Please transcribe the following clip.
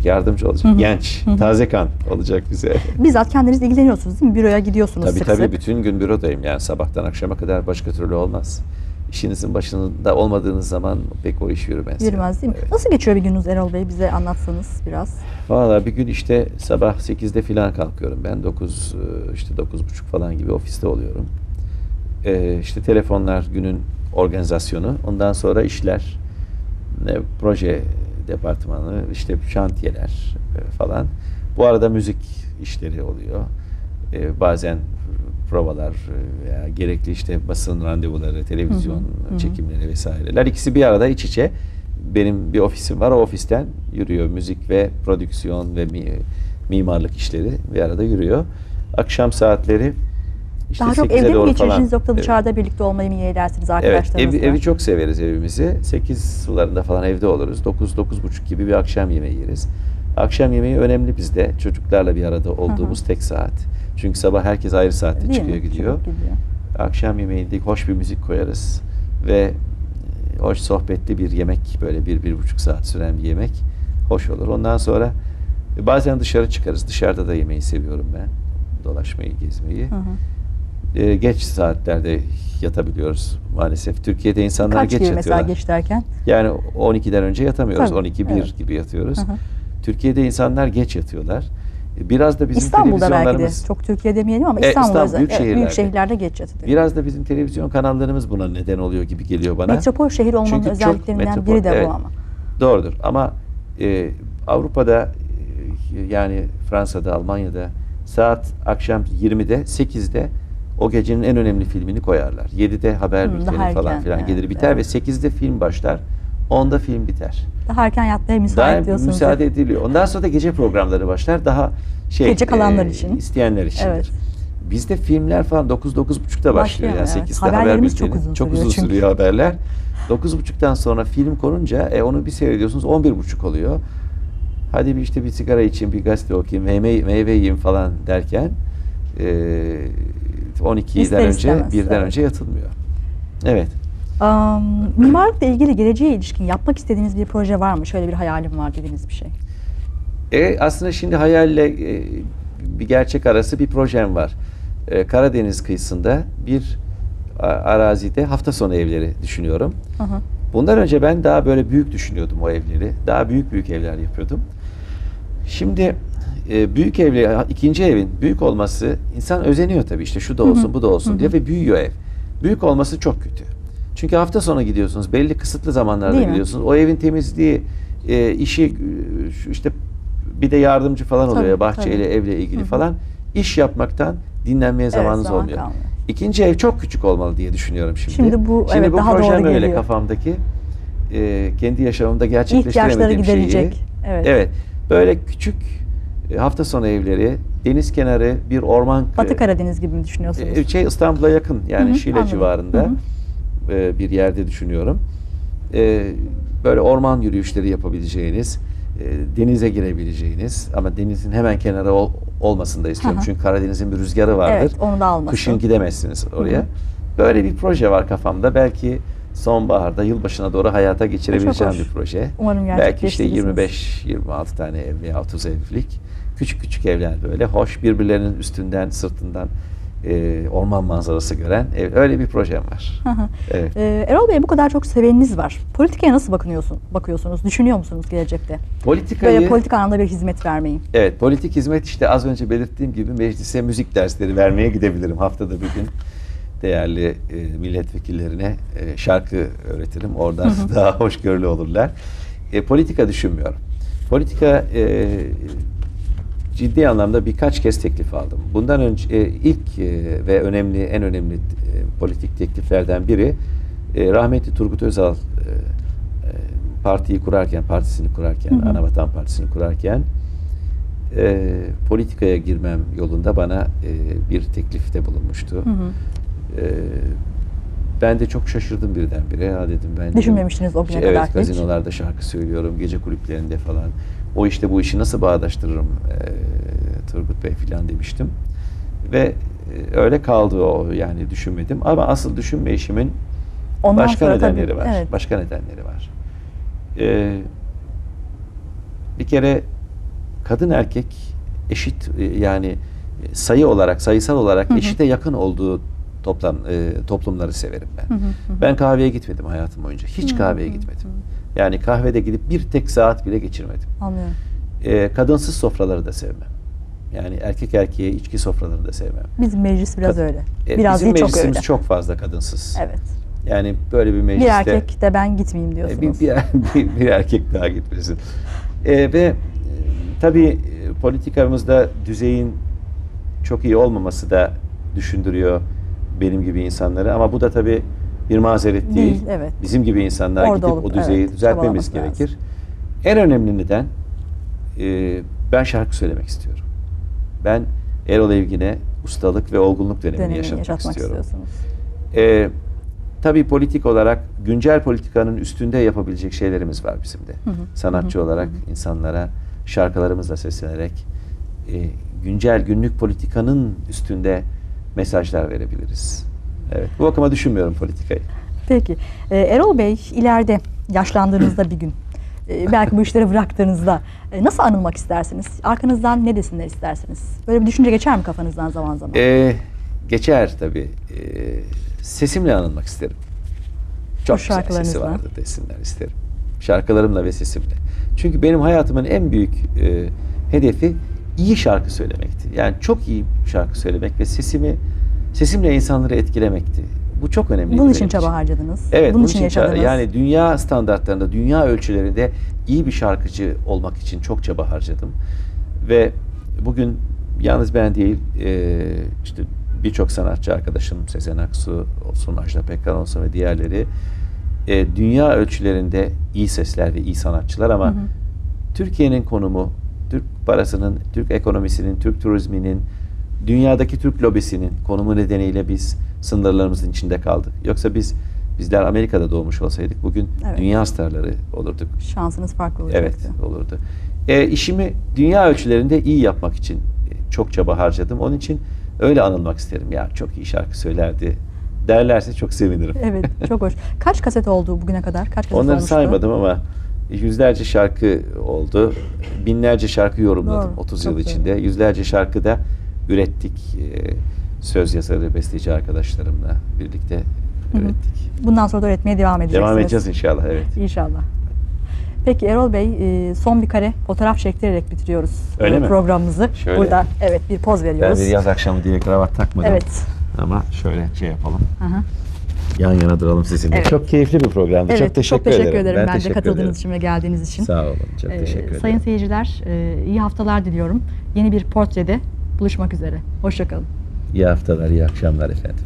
olacak, yardımcı olacak, genç, taze kan olacak bize. Bizzat kendiniz ilgileniyorsunuz değil mi? Büroya gidiyorsunuz Tabii sık tabii sık. bütün gün bürodayım yani sabahtan akşama kadar başka türlü olmaz. İşinizin başında olmadığınız zaman pek o iş yürümez. Yürümez değil mi? Evet. Nasıl geçiyor bir gününüz Erol Bey? Bize anlatsanız biraz. Valla bir gün işte sabah 8'de filan kalkıyorum ben. 9 e, işte 9.30 falan gibi ofiste oluyorum. Ee, işte telefonlar günün organizasyonu. Ondan sonra işler, ne, proje departmanı, işte şantiyeler e, falan. Bu arada müzik işleri oluyor. Ee, bazen provalar e, veya gerekli işte basın randevuları, televizyon Hı hı, hı. çekimleri vesaireler. İkisi bir arada iç içe. Benim bir ofisim var. O ofisten yürüyor müzik ve prodüksiyon ve mi- mimarlık işleri bir arada yürüyor. Akşam saatleri işte Daha çok 8'e evde mi falan. yoksa Evet. dışarıda birlikte olmayı mı yeğlersiniz Evet, arkadaşlarınızla? evi, evi çok severiz evimizi. 8 sularında falan evde oluruz. 9 9.30 gibi bir akşam yemeği yeriz. Akşam yemeği önemli bizde. Çocuklarla bir arada olduğumuz tek saat. Çünkü sabah herkes ayrı saatte Değil çıkıyor mi? gidiyor. Gidiyor. Akşam yemeğinde hoş bir müzik koyarız ve e, hoş sohbetli bir yemek böyle bir bir buçuk saat süren bir yemek hoş olur. Ondan sonra e, bazen dışarı çıkarız. Dışarıda da yemeği seviyorum ben. Dolaşmayı, gezmeyi. Hı hı. E, geç saatlerde yatabiliyoruz maalesef. Türkiye'de insanlar Kaç geç gibi yatıyorlar. mesela geç derken? Yani 12'den önce yatamıyoruz. Tabii, 12 1 evet. gibi yatıyoruz. Hı hı. Türkiye'de insanlar geç yatıyorlar. E, Biraz da bizim İstanbul'da belki de. Çok Türkiye demeyelim ama E, İstanbul'da İstanbul, özel- büyük şehirlerde. büyük şehirlerde geç yatılıyor. biraz da bizim televizyon kanallarımız buna neden oluyor gibi geliyor bana. Metropol şehir olmanın Çünkü özelliklerinden metropol, biri de evet. bu ama. Doğrudur ama e, Avrupa'da e, yani Fransa'da, Almanya'da saat akşam 20'de 8'de o gecenin en önemli filmini koyarlar. 7'de haber Hı, bülteni daha falan filan evet, gelir biter evet. ve 8'de film başlar. 10'da film biter. Daha erken yatmaya müsait Daha diyorsunuz. müsaade ediliyor. Ondan sonra da gece programları başlar. Daha şey Gece kalanlar için. isteyenler içindir. Evet. Bizde filmler falan 9 9.30'da başlıyor. Başlıyor, Yani evet. 8'de haber Haberlerimiz çok bülteni. uzun çok sürüyor uzun çünkü. sürüyor haberler. 9.30'dan sonra film konunca e, onu bir seyrediyorsunuz 11.30 oluyor. Hadi bir işte bir sigara içeyim, bir gazete okuyayım, meyve, meyve yiyeyim falan derken e, 12'den İster önce, istemez, birden evet. önce yatılmıyor. Evet. Am, mimarlıkla ilgili geleceğe ilişkin yapmak istediğiniz bir proje var mı? Şöyle bir hayalim var dediğiniz bir şey. E, aslında şimdi hayalle e, bir gerçek arası bir projem var. E, Karadeniz kıyısında bir arazide hafta sonu evleri düşünüyorum. Hı hı. Bundan önce ben daha böyle büyük düşünüyordum o evleri. Daha büyük büyük evler yapıyordum. Şimdi e, büyük evli ikinci evin büyük olması insan özeniyor tabii işte şu da olsun bu da olsun diye ve büyüyor ev. Büyük olması çok kötü. Çünkü hafta sonu gidiyorsunuz belli kısıtlı zamanlarda Değil mi? gidiyorsunuz. O evin temizliği e, işi e, işte bir de yardımcı falan oluyor Tabii, bahçeyle tabii. evle ilgili falan. İş yapmaktan dinlenmeye zamanınız zaman olmuyor. kalmıyor. İkinci ev çok küçük olmalı diye düşünüyorum şimdi. Şimdi bu, Şimdi evet, bu daha doğru projem öyle geliyor. kafamdaki. E, kendi yaşamımda İhtiyaçları gerçekleştiremediğim şeyi. giderecek. Evet. Evet. Böyle küçük hafta sonu evleri, deniz kenarı, bir orman Batı Karadeniz gibi mi düşünüyorsunuz? e, şey İstanbul'a yakın yani Hı hı, Şile anladım. civarında Hı hı. e, bir yerde düşünüyorum. E, böyle orman yürüyüşleri yapabileceğiniz, e, denize girebileceğiniz ama denizin hemen kenarı ol, olmasını da istiyorum. Hı hı. Çünkü Karadeniz'in bir rüzgarı vardır. Evet, onu da almasın. Kışın gidemezsins oraya. Hı hı. Böyle bir proje var kafamda. Belki sonbaharda, yılbaşına doğru hayata geçirebileceğim bir proje. Umarım Belki işte gerçekleştirirsiniz. 25-26 tane ev veya 30 evlilik. Küçük küçük evler böyle. Hoş birbirlerinin üstünden, sırtından e, orman manzarası gören ev. Öyle bir projem var. Hı hı. Evet. Ee, Erol Bey bu kadar çok seveniniz var. Politikaya nasıl bakıyorsun, bakıyorsunuz? Düşünüyor musunuz gelecekte? Politikayı, Böyle politik anlamda bir hizmet vermeyi. evet politik hizmet işte az önce belirttiğim gibi meclise müzik dersleri vermeye gidebilirim haftada bir gün. Değerli e, milletvekillerine e, şarkı öğretirim. Oradan daha hoşgörülü olurlar. E, politika düşünmüyorum. Politika e, ciddi anlamda birkaç kez teklif aldım. Bundan önce e, ilk e, ve önemli en önemli e, politik tekliflerden biri e, rahmetli Turgut Özal e, e, partiyi kurarken, partisini kurarken, Hı hı. Anavatan Partisi'ni kurarken e, politikaya girmem yolunda bana e, bir teklifte bulunmuştu. Hı hı. E, ben de çok şaşırdım birdenbire. Ya dedim ben Düşünmemiştiniz o güne kadar Evet, hiç. gazinolarda şarkı söylüyorum, gece kulüplerinde falan. O işte bu işi nasıl bağdaştırırım e, Turgut Bey falan demiştim. Ve e, öyle kaldı o yani düşünmedim. Ama asıl düşünme işimin Ondan başka nedenleri tabii, var. Evet. Başka nedenleri var. E, bir kere kadın erkek eşit e, yani sayı olarak sayısal olarak Hı hı. eşite yakın olduğu toplam e, toplumları severim ben. Hı hı, hı. Ben kahveye gitmedim hayatım boyunca. Hiç Hı, kahveye hı, gitmedim. Yani kahvede gidip bir tek saat bile geçirmedim. Anlıyorum. E, kadınsız sofraları da sevmem. Yani erkek erkeğe içki sofralarını da sevmem. Bizim meclis biraz Kad- öyle. E, biraz bizim değil çok meclisimiz öyle. çok fazla kadınsız. Evet. Yani böyle bir Bir mecliste erkek de ben gitmeyeyim e, diyorsunuz. bir, bir, bir, bir erkek daha gitmesin. E, ve e, tabii e, politikamızda düzeyin çok iyi olmaması da düşündürüyor benim gibi insanları. Ama bu da tabii bir mazeret değil. Değil, evet. Bizim gibi insanlar Orada gidip olup, o düzeyi evet, düzeltmemiz gerekir. En önemli neden e, ben şarkı söylemek istiyorum. Ben Erol Evgin'e ustalık ve olgunluk dönemini Dönemini yaşatmak, yaşatmak istiyorum. Ee, tabii politik olarak güncel politikanın üstünde yapabilecek şeylerimiz var bizim de. Hı hı, Sanatçı hı hı, olarak insanlara şarkılarımızla seslenerek e, güncel günlük politikanın üstünde mesajlar verebiliriz. Evet, bu bakıma düşünmüyorum politikayı. Peki. Ee, Erol Bey ileride yaşlandığınızda bir gün e, belki bu işleri bıraktığınızda e, nasıl anılmak istersiniz? Arkanızdan ne desinler istersiniz? Böyle bir düşünce geçer mi kafanızdan zaman zaman? Ee, geçer tabii. Ee, sesimle anılmak isterim. Çok güzel sesi şarkılarınızla. vardı desinler isterim. Şarkılarımla ve sesimle. Çünkü benim hayatımın en büyük e, hedefi iyi şarkı söylemekti. Yani çok iyi şarkı söylemek ve sesimi sesimle insanları etkilemekti. Bu çok önemli. Bunun için çaba harcadınız. Evet, Bunun bunun için yaşadınız. yani dünya standartlarında, dünya ölçülerinde iyi bir şarkıcı olmak için çok çaba harcadım. Ve bugün yalnız ben değil, e, işte birçok sanatçı arkadaşım, Sezen Aksu olsun, Ajda Pekkan olsun ve diğerleri e, dünya ölçülerinde iyi sesler ve iyi sanatçılar ama. Türkiye'nin konumu, Türk parasının, Türk ekonomisinin, Türk turizminin, dünyadaki Türk lobisinin konumu nedeniyle biz sınırlarımızın içinde kaldık. Yoksa biz bizler Amerika'da doğmuş olsaydık bugün Evet. dünya starları olurduk. Şansınız farklı olacaktı. Evet, olurdu. E, işimi dünya ölçülerinde iyi yapmak için e, çok çaba harcadım. Onun için öyle anılmak isterim. Ya çok iyi şarkı söylerdi derlerse çok sevinirim. Evet, çok hoş. Kaç kaset oldu bugüne kadar? Kaç kaset Onları olmuştu? saymadım ama yüzlerce şarkı oldu. Binlerce şarkı yorumladım Doğru, 30 çok yıl doğru. içinde. Yüzlerce şarkı da ürettik. E, söz yazarı, besteci arkadaşlarımla birlikte hı. ürettik. Bundan sonra da öğretmeye devam edeceksiniz. Devam edeceğiz inşallah. Evet. İnşallah. Peki Erol Bey e, son bir kare fotoğraf çektirerek bitiriyoruz Öyle e, mi? programımızı. Şöyle. Burada evet bir poz Ben veriyoruz. bir yaz akşamı diye kravat takmadım. Evet. Ama şöyle şey yapalım. Hı hı. Yan yana duralım sizinle. Evet. Çok keyifli bir programdı. Evet, çok teşekkür, ederim. Ben, de teşekkür katıldığınız ederim. için ve geldiğiniz için. Sağ olun. Çok Ee, teşekkür ederim. Sayın seyirciler, e, iyi haftalar diliyorum. Yeni bir portrede buluşmak üzere. Hoşçakalın. İyi haftalar, iyi akşamlar efendim.